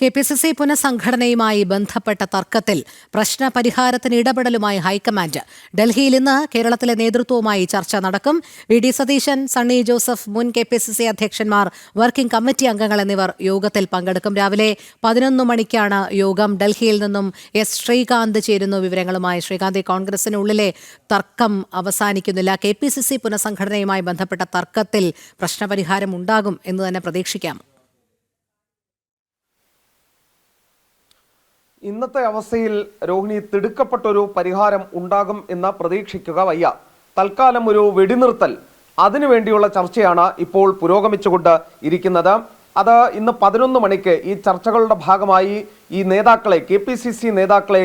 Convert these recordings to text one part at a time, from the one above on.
K P C C പുനഃസംഘടനയുമായി ബന്ധപ്പെട്ട തർക്കത്തിൽ പ്രശ്ന പരിഹാരത്തിന് ഇടപെടലുമായി ഹൈക്കമാൻഡ്. ഡൽഹിയിൽ ഇന്ന് കേരളത്തിലെ നേതൃത്വവുമായി ചർച്ച നടക്കും. വി ഡി സതീശൻ സണ്ണി ജോസഫ് മുൻ കെ പി സി സി അധ്യക്ഷന്മാർ വർക്കിംഗ് കമ്മിറ്റി അംഗങ്ങൾ എന്നിവർ യോഗത്തിൽ പങ്കെടുക്കും. രാവിലെ പതിനൊന്ന് മണിക്കാണ് യോഗം. ഡൽഹിയിൽ നിന്നും എസ് ശ്രീകാന്ത് ചേരുന്നു വിവരങ്ങളുമായി. ശ്രീകാന്ത് കോൺഗ്രസിനുള്ളിലെ തർക്കം അവസാനിക്കുന്നില്ല. കെ പി സി സി പുനഃസംഘടനയുമായി ബന്ധപ്പെട്ട തർക്കത്തിൽ പ്രശ്നപരിഹാരം ഉണ്ടാകും എന്ന് തന്നെ പ്രതീക്ഷിക്കാം. ഇന്നത്തെ അവസ്ഥയിൽ രോഹിണി തിടുക്കപ്പെട്ടൊരു പരിഹാരം ഉണ്ടാകും എന്ന് പ്രതീക്ഷിക്കുക വയ്യ. തൽക്കാലം ഒരു വെടിനിർത്തൽ. അതിനുവേണ്ടിയുള്ള ചർച്ചയാണ് ഇപ്പോൾ പുരോഗമിച്ചുകൊണ്ട് ഇരിക്കുന്നത്. അത് ഇന്ന് പതിനൊന്ന് മണിക്ക് ഈ ചർച്ചകളുടെ ഭാഗമായി ഈ നേതാക്കളെ കെ പി സി സി നേതാക്കളെ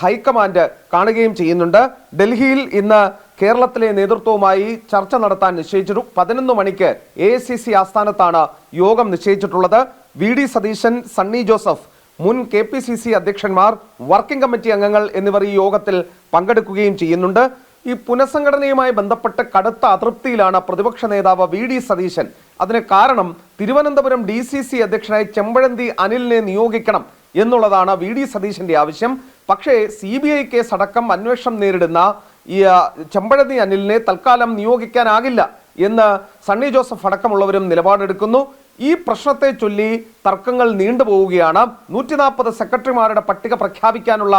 ഹൈക്കമാൻഡ് കാണുകയും ചെയ്യുന്നുണ്ട്. ഡൽഹിയിൽ ഇന്ന് കേരളത്തിലെ നേതൃത്വവുമായി ചർച്ച നടത്താൻ നിശ്ചയിച്ചിട്ടു പതിനൊന്ന് മണിക്ക് എ ആസ്ഥാനത്താണ് യോഗം നിശ്ചയിച്ചിട്ടുള്ളത്. വി ഡി സതീശൻ സണ്ണി ജോസഫ് മുൻ കെ പി സി സി അധ്യക്ഷന്മാർ വർക്കിംഗ് കമ്മിറ്റി അംഗങ്ങൾ എന്നിവർ ഈ യോഗത്തിൽ പങ്കെടുക്കുകയും ചെയ്യുന്നുണ്ട്. ഈ പുനഃസംഘടനയുമായി ബന്ധപ്പെട്ട് കടുത്ത അതൃപ്തിയിലാണ് പ്രതിപക്ഷ നേതാവ് വി ഡി സതീശൻ. അതിന് കാരണം തിരുവനന്തപുരം ഡി സി സി അധ്യക്ഷനായി ചെമ്പഴന്തി അനിലിനെ നിയോഗിക്കണം എന്നുള്ളതാണ് വി ഡി സതീശന്റെ ആവശ്യം. പക്ഷേ സി ബി ഐ കേസ് അടക്കം അന്വേഷണം നേരിടുന്ന ഈ ചെമ്പഴന്തി അനിലിനെ തൽക്കാലം നിയോഗിക്കാനാകില്ല എന്ന് സണ്ണി ജോസഫ് അടക്കമുള്ളവരും നിലപാടെടുക്കുന്നു. ഈ പ്രശ്നത്തെ ചൊല്ലി തർക്കങ്ങൾ നീണ്ടുപോവുകയാണ് നൂറ്റി നാൽപ്പത് സെക്രട്ടറിമാരുടെ പട്ടിക പ്രഖ്യാപിക്കാനുള്ള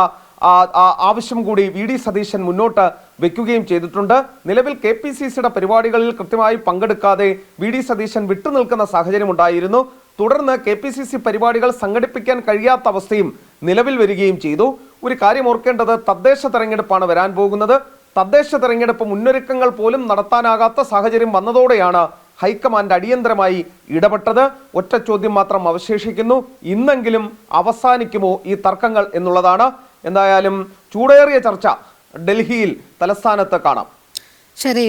ആവശ്യം കൂടി വി ഡി സതീശൻ മുന്നോട്ട് വെക്കുകയും ചെയ്തിട്ടുണ്ട്. നിലവിൽ കെ പി സി സിയുടെ പരിപാടികളിൽ കൃത്യമായി പങ്കെടുക്കാതെ വി ഡി സതീശൻ വിട്ടുനിൽക്കുന്ന സാഹചര്യം ഉണ്ടായിരുന്നു. തുടർന്ന് കെ പി സി സി പരിപാടികൾ സംഘടിപ്പിക്കാൻ കഴിയാത്ത അവസ്ഥയും നിലവിൽ വരികയും ചെയ്തു. ഒരു കാര്യം ഓർക്കേണ്ടത് തദ്ദേശ തെരഞ്ഞെടുപ്പാണ് വരാൻ പോകുന്നത്. തദ്ദേശ തെരഞ്ഞെടുപ്പ് മുന്നൊരുക്കങ്ങൾ പോലും നടത്താനാകാത്ത സാഹചര്യം വന്നതോടെയാണ് ഹൈക്കമാൻഡ് അടിയന്തരമായി ഇടപെട്ടത്. ഒറ്റ ചോദ്യം മാത്രം അവശേഷിക്കുന്നു. ഇന്നെങ്കിലും അവസാനിക്കുമോ ഈ തർക്കങ്ങൾ എന്നുള്ളതാണ്. എന്തായാലും ചൂടേറിയ ചർച്ച ഡൽഹിയിൽ തലസ്ഥാനത്ത് കാണാം. ശരി.